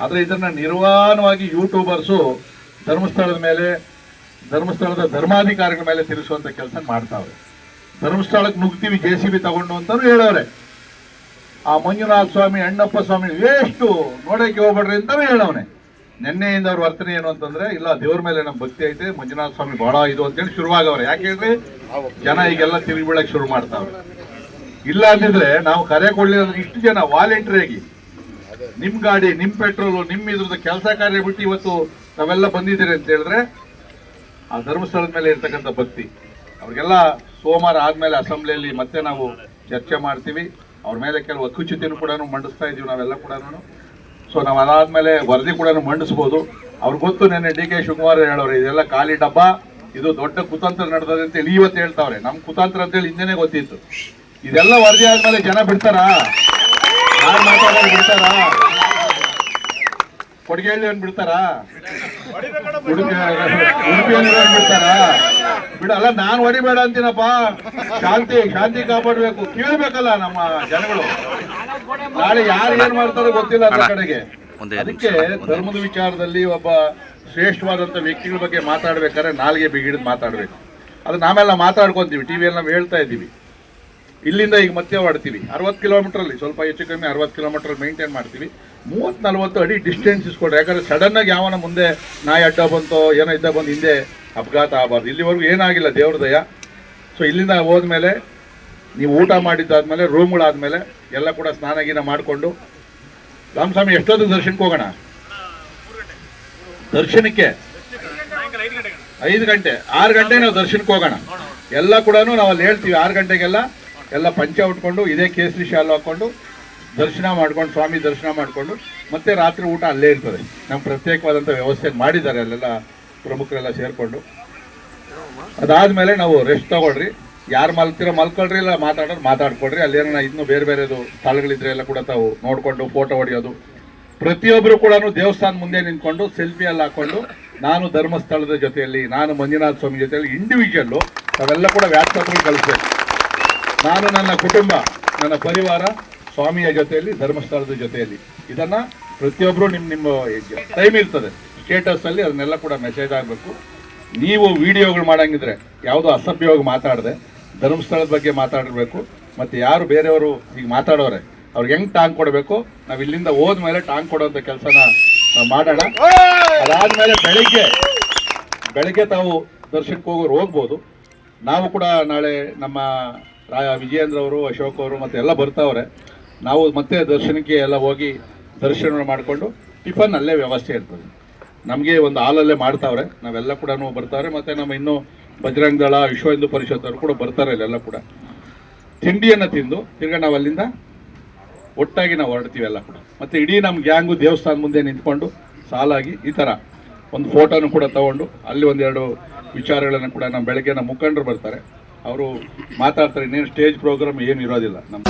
ಆದರೆ ಇದನ್ನು ನಿರ್ವಾಣವಾಗಿ ಯೂಟ್ಯೂಬರ್ಸು ಧರ್ಮಸ್ಥಳದ ಮೇಲೆ, ಧರ್ಮಸ್ಥಳದ ಧರ್ಮಾಧಿಕಾರಿಗಳ ಮೇಲೆ ತಿಳಿಸುವಂಥ ಕೆಲಸ ಮಾಡ್ತಾವ್ರೆ. ಧರ್ಮಸ್ಥಳಕ್ಕೆ ನುಗ್ತೀವಿ ಜೆ ಸಿ ಬಿ ತಗೊಂಡು ಅಂತಾನು ಹೇಳವ್ರೆ. ಆ ಮಂಜುನಾಥ ಸ್ವಾಮಿ, ಅಣ್ಣಪ್ಪ ಸ್ವಾಮಿ ಎಷ್ಟು ನೋಡೋಕ್ಕೆ ಹೋಗ್ಬೇಡ್ರಿ ಅಂತಲೂ ಹೇಳವನೆ. ನಿನ್ನೆಯಿಂದ ಅವ್ರ ವರ್ತನೆ ಏನು ಅಂತಂದ್ರೆ, ಇಲ್ಲ, ದೇವ್ರ ಮೇಲೆ ನಮ್ಮ ಭಕ್ತಿ ಐತೆ, ಮಂಜುನಾಥ ಸ್ವಾಮಿ ಬಹಳ ಇದು ಅಂತೇಳಿ ಶುರುವಾಗವ್ರೆ. ಯಾಕೆ ಹೇಳ್ರಿ? ಜನ ಈಗೆಲ್ಲ ತಿರುಗಿ ಬೀಳಕ್ಕೆ ಶುರು ಮಾಡ್ತಾವ್ರೆ. ಇಲ್ಲ ಅಂದಿದ್ರೆ ನಾವು ಕರೆ ಕೊಡ್ಲಿಲ್ಲ ಇಷ್ಟು ಜನ ವಾಲಂಟ್ರಿ ಆಗಿ ನಿಮ್ ಗಾಡಿ, ನಿಮ್ ಪೆಟ್ರೋಲು ನಿಮ್ ಇದ್ರದ್ದು ಕೆಲಸ ಕಾರ್ಯ ಬಿಟ್ಟು ಇವತ್ತು ತಾವೆಲ್ಲ ಬಂದಿದ್ದೀರಿ ಅಂತ ಹೇಳಿದ್ರೆ, ಆ ಧರ್ಮಸ್ಥಳದ ಮೇಲೆ ಇರ್ತಕ್ಕಂಥ ಭಕ್ತಿ. ಅವ್ರಿಗೆಲ್ಲ ಸೋಮವಾರ ಆದ್ಮೇಲೆ ಅಸೆಂಬ್ಲಿಯಲ್ಲಿ ಮತ್ತೆ ನಾವು ಚರ್ಚೆ ಮಾಡ್ತೀವಿ. ಅವ್ರ ಮೇಲೆ ಕೆಲವು ಹಕ್ಕುಚ್ಯುತಿನೂ ಕೂಡ ಮಂಡಿಸ್ತಾ ಇದೀವಿ ನಾವೆಲ್ಲ ಕೂಡ ಸೊ ನಾವು ಅದಾದ್ಮೇಲೆ ವರದಿ ಕೂಡ ಮಂಡಿಸ್ಬೋದು. ಅವ್ರಿಗೆ ಗೊತ್ತು ನೆನ್ನೆ ಡಿ ಕೆ ಶಿವಕುಮಾರ್ ಹೇಳೋರು, ಇದೆಲ್ಲ ಖಾಲಿ ಡಬ್ಬ, ಇದು ದೊಡ್ಡ ಕುತಂತ್ರ ನಡೆದದೆ ಅಂತ ಹೇಳಿ ಇವತ್ತು ಹೇಳ್ತಾವ್ರೆ. ನಮ್ಮ ಕುತಂತ್ರ ಅಂತೇಳಿ ಹಿಂದೆನೆ ಗೊತ್ತಿತ್ತು. ಇದೆಲ್ಲ ವರದಿ ಆದ್ಮೇಲೆ ಜನ ಬಿಡ್ತಾರಾ? ಯಾರು ಮಾತಾಡೋದು ಬಿಡ್ತಾರಾ? ಕೊಡಗೇಳಿ ಬಿಡ್ತಾರಾ? ಉಡುಪಿ ಉಡುಪಿಯಲ್ಲಿ ಬಿಡ್ತಾರಾ? ಬಿಡಲ್ಲ ನಾನು ನಾನ್ ಹೊಡಿಬೇಡ ಅಂತೀನಪ್ಪ. ಶಾಂತಿ ಶಾಂತಿ ಕಾಪಾಡಬೇಕು. ಕೇಳ್ಬೇಕಲ್ಲ ನಮ್ಮ ಜನಗಳು. ನಾಳೆ ಯಾರು ಏನ್ ಮಾಡ್ತಾರೋ ಗೊತ್ತಿಲ್ಲ ನಮ್ಮ ಕಡೆಗೆ. ಅದಕ್ಕೆ ಧರ್ಮದ ವಿಚಾರದಲ್ಲಿ ಒಬ್ಬ ಶ್ರೇಷ್ಠವಾದಂತ ವ್ಯಕ್ತಿಗಳ ಬಗ್ಗೆ ಮಾತಾಡ್ಬೇಕಾದ್ರೆ ನಾಲ್ಗೆ ಬಿಗಿಡಿದ್ ಮಾತಾಡ್ಬೇಕು. ಅದು ನಾವೆಲ್ಲ ಮಾತಾಡ್ಕೊಂತೀವಿ ಟಿವಿಯಲ್ಲಿ ನಾವು ಹೇಳ್ತಾ ಇದ್ದೀವಿ. ಇಲ್ಲಿಂದ ಈಗ ಮತ್ತೆ ಹೊಡ್ತೀವಿ ಅರವತ್ತು ಕಿಲೋಮೀಟರ್ ಅಲ್ಲಿ ಸ್ವಲ್ಪ ಹೆಚ್ಚು ಕಮ್ಮಿ ಅರವತ್ತು ಕಿಲೋಮೀಟರ್ ಮೇಂಟೈನ್ ಮಾಡ್ತೀವಿ. ಮೂವತ್ತು ನಲ್ವತ್ತು ಅಡಿ ಡಿಸ್ಟೆನ್ಸ್ ಇಸ್ಕೊಡ್ರಿ ಯಾಕಂದ್ರೆ ಸಡನ್ ಆಗಿ ಯಾವನ ಮುಂದೆ ನಾಯಿ ಅಡ್ಡ ಬಂತೋ, ಏನೋ ಇದ್ದ ಬಂದು ಹಿಂದೆ ಅಪಘಾತ ಆಗಬಾರ್ದು. ಇಲ್ಲಿವರೆಗೂ ಏನಾಗಿಲ್ಲ, ದೇವ್ರ ದಯ. ಸೊ ಇಲ್ಲಿಂದ ಹೋದ್ಮೇಲೆ ನೀವು ಊಟ ಮಾಡಿದ್ದಾದ್ಮೇಲೆ ರೂಮ್ಗಳಾದಮೇಲೆ ಎಲ್ಲ ಕೂಡ ಸ್ನಾನ ಗೀನ ಮಾಡಿಕೊಂಡು, ರಾಮಸ್ವಾಮಿ ಎಷ್ಟೊಂದು ದರ್ಶನಕ್ಕೆ ಹೋಗೋಣ? ದರ್ಶನಕ್ಕೆ? ಐದು ಗಂಟೆ. ಆರು ಗಂಟೆ ನಾವು ದರ್ಶನಕ್ಕೆ ಹೋಗೋಣ. ಎಲ್ಲ ಕೂಡ ನಾವು ಅಲ್ಲಿ ಹೇಳ್ತೀವಿ, ಆರು ಗಂಟೆಗೆಲ್ಲ ಎಲ್ಲ ಪಂಚ ಉಟ್ಕೊಂಡು ಇದೇ ಕೇಸರಿ ಶಾಲು ಹಾಕೊಂಡು ದರ್ಶನ ಮಾಡ್ಕೊಂಡು, ಸ್ವಾಮಿ ದರ್ಶನ ಮಾಡಿಕೊಂಡು, ಮತ್ತೆ ರಾತ್ರಿ ಊಟ ಅಲ್ಲೇ ಇರ್ತದೆ. ನಮ್ಮ ಪ್ರತ್ಯೇಕವಾದಂಥ ವ್ಯವಸ್ಥೆ ಮಾಡಿದ್ದಾರೆ ಅಲ್ಲೆಲ್ಲ ಪ್ರಮುಖರೆಲ್ಲ ಸೇರಿಕೊಂಡು. ಅದಾದ್ಮೇಲೆ ನಾವು ರೆಸ್ಟ್ ತೊಗೊಳ್ರಿ. ಯಾರು ಮಲ್ತಿರೋ ಮಲ್ಕೊಳ್ರಿ, ಇಲ್ಲ ಮಾತಾಡೋರು ಮಾತಾಡ್ಕೊಳ್ರಿ. ಅಲ್ಲೇನ ಇನ್ನೂ ಬೇರೆ ಬೇರೆದು ಸ್ಥಳಗಳಿದ್ರೆ ಎಲ್ಲ ಕೂಡ ತಾವು ನೋಡ್ಕೊಂಡು ಫೋಟೋ ಹೊಡೆಯೋದು. ಪ್ರತಿಯೊಬ್ಬರು ಕೂಡ ದೇವಸ್ಥಾನ ಮುಂದೆ ನಿಂತ್ಕೊಂಡು ಸೆಲ್ಫಿ ಎಲ್ಲ ಹಾಕೊಂಡು, ನಾನು ಧರ್ಮಸ್ಥಳದ ಜೊತೆಯಲ್ಲಿ, ನಾನು ಮಂಜುನಾಥ ಸ್ವಾಮಿ ಜೊತೆಯಲ್ಲಿ ಇಂಡಿವಿಜುವಲ್ಲು ತಾವೆಲ್ಲ ಕೂಡ ವ್ಯಾಟ್ಸಪ್ಗಳು ಕಳಿಸ್ಬೇಕು ನಾನು ನನ್ನ ಕುಟುಂಬ, ನನ್ನ ಪರಿವಾರ ಸ್ವಾಮಿಯ ಜೊತೆಯಲ್ಲಿ, ಧರ್ಮಸ್ಥಳದ ಜೊತೆಯಲ್ಲಿ. ಇದನ್ನ ಪ್ರತಿಯೊಬ್ಬರು ನಿಮ್ಮ ನಿಮ್ಮ ಟೈಮ್ ಇರ್ತದೆ. ಸ್ಟೇಟಸ್ ಅಲ್ಲಿ ಅದನ್ನೆಲ್ಲ ಕೂಡ ಮೆಸೇಜ್ ಆಗಬೇಕು. ನೀವು ವಿಡಿಯೋಗಳು ಮಾಡಂಗಿದ್ರೆ ಯಾವುದೋ ಅಸಭ್ಯವಾಗಿ ಮಾತಾಡದೆ, ಧರ್ಮಸ್ಥಳದ ಬಗ್ಗೆ ಮಾತಾಡಬೇಕು ಮತ್ತೆ ಯಾರು ಬೇರೆಯವರು ಈಗ ಮಾತಾಡೋರೆ, ಅವ್ರಿಗೆ ಹೆಂಗ್ ಟಾಂಗ್ ಕೊಡಬೇಕು, ನಾವು ಇಲ್ಲಿಂದ ಹೋದ್ಮೇಲೆ ಟಾಂಗ್ ಕೊಡುವಂತ ಕೆಲಸನ ನಾವು ಮಾಡೋಣ. ಅದಾದ್ಮೇಲೆ ಬೆಳಿಗ್ಗೆ ಬೆಳಿಗ್ಗೆ ತಾವು ದರ್ಶನಕ್ಕೆ ಹೋಗೋರು ಹೋಗ್ಬೋದು. ನಾವು ಕೂಡ ನಾಳೆ ನಮ್ಮ ವಿಜಯೇಂದ್ರ ಅವರು, ಅಶೋಕ್ ಅವರು ಮತ್ತೆ ಎಲ್ಲ ಬರ್ತಾವ್ರೆ. ನಾವು ಮತ್ತೆ ದರ್ಶನಕ್ಕೆ ಎಲ್ಲ ಹೋಗಿ ದರ್ಶನ ಮಾಡಿಕೊಂಡು ಟಿಫನ್ ಅಲ್ಲೇ ವ್ಯವಸ್ಥೆ ಇರ್ತದೆ. ನಮಗೆ ಒಂದು ಹಾಲಲ್ಲೇ ಮಾಡ್ತಾವ್ರೆ. ನಾವೆಲ್ಲ ಕೂಡ ಬರ್ತಾವ್ರೆ ಮತ್ತೆ ನಮ್ಮ ಇನ್ನೂ ಬಜರಂಗ ದಳ, ವಿಶ್ವ ಹಿಂದೂ ಪರಿಷತ್ ಅವರು ಕೂಡ ಬರ್ತಾರೆ ಇಲ್ಲೆಲ್ಲ ಕೂಡ. ತಿಂಡಿಯನ್ನು ತಿಂದು ತಿರ್ಗಾ ನಾವು ಅಲ್ಲಿಂದ ಒಟ್ಟಾಗಿ ನಾವು ಹೊರಡ್ತೀವಿ ಎಲ್ಲ ಕೂಡ. ಮತ್ತು ಇಡೀ ನಮ್ಮ ಗ್ಯಾಂಗು ದೇವಸ್ಥಾನ ಮುಂದೆ ನಿಂತ್ಕೊಂಡು ಸಾಲಾಗಿ ಈ ಥರ ಒಂದು ಫೋಟೋನು ಕೂಡ ತಗೊಂಡು ಅಲ್ಲಿ ಒಂದೆರಡು ವಿಚಾರಗಳನ್ನು ಕೂಡ ನಮ್ಮ ಬೆಳಗ್ಗೆ ನಮ್ಮ ಮುಖಂಡರು ಬರ್ತಾರೆ. ಅವರು ಮಾತಾಡ್ತಾರೆ ಇನ್ನೇನು ಸ್ಟೇಜ್ ಪ್ರೋಗ್ರಾಮ್ ಏನು ಇರೋದಿಲ್ಲ. ನಮ್ಮ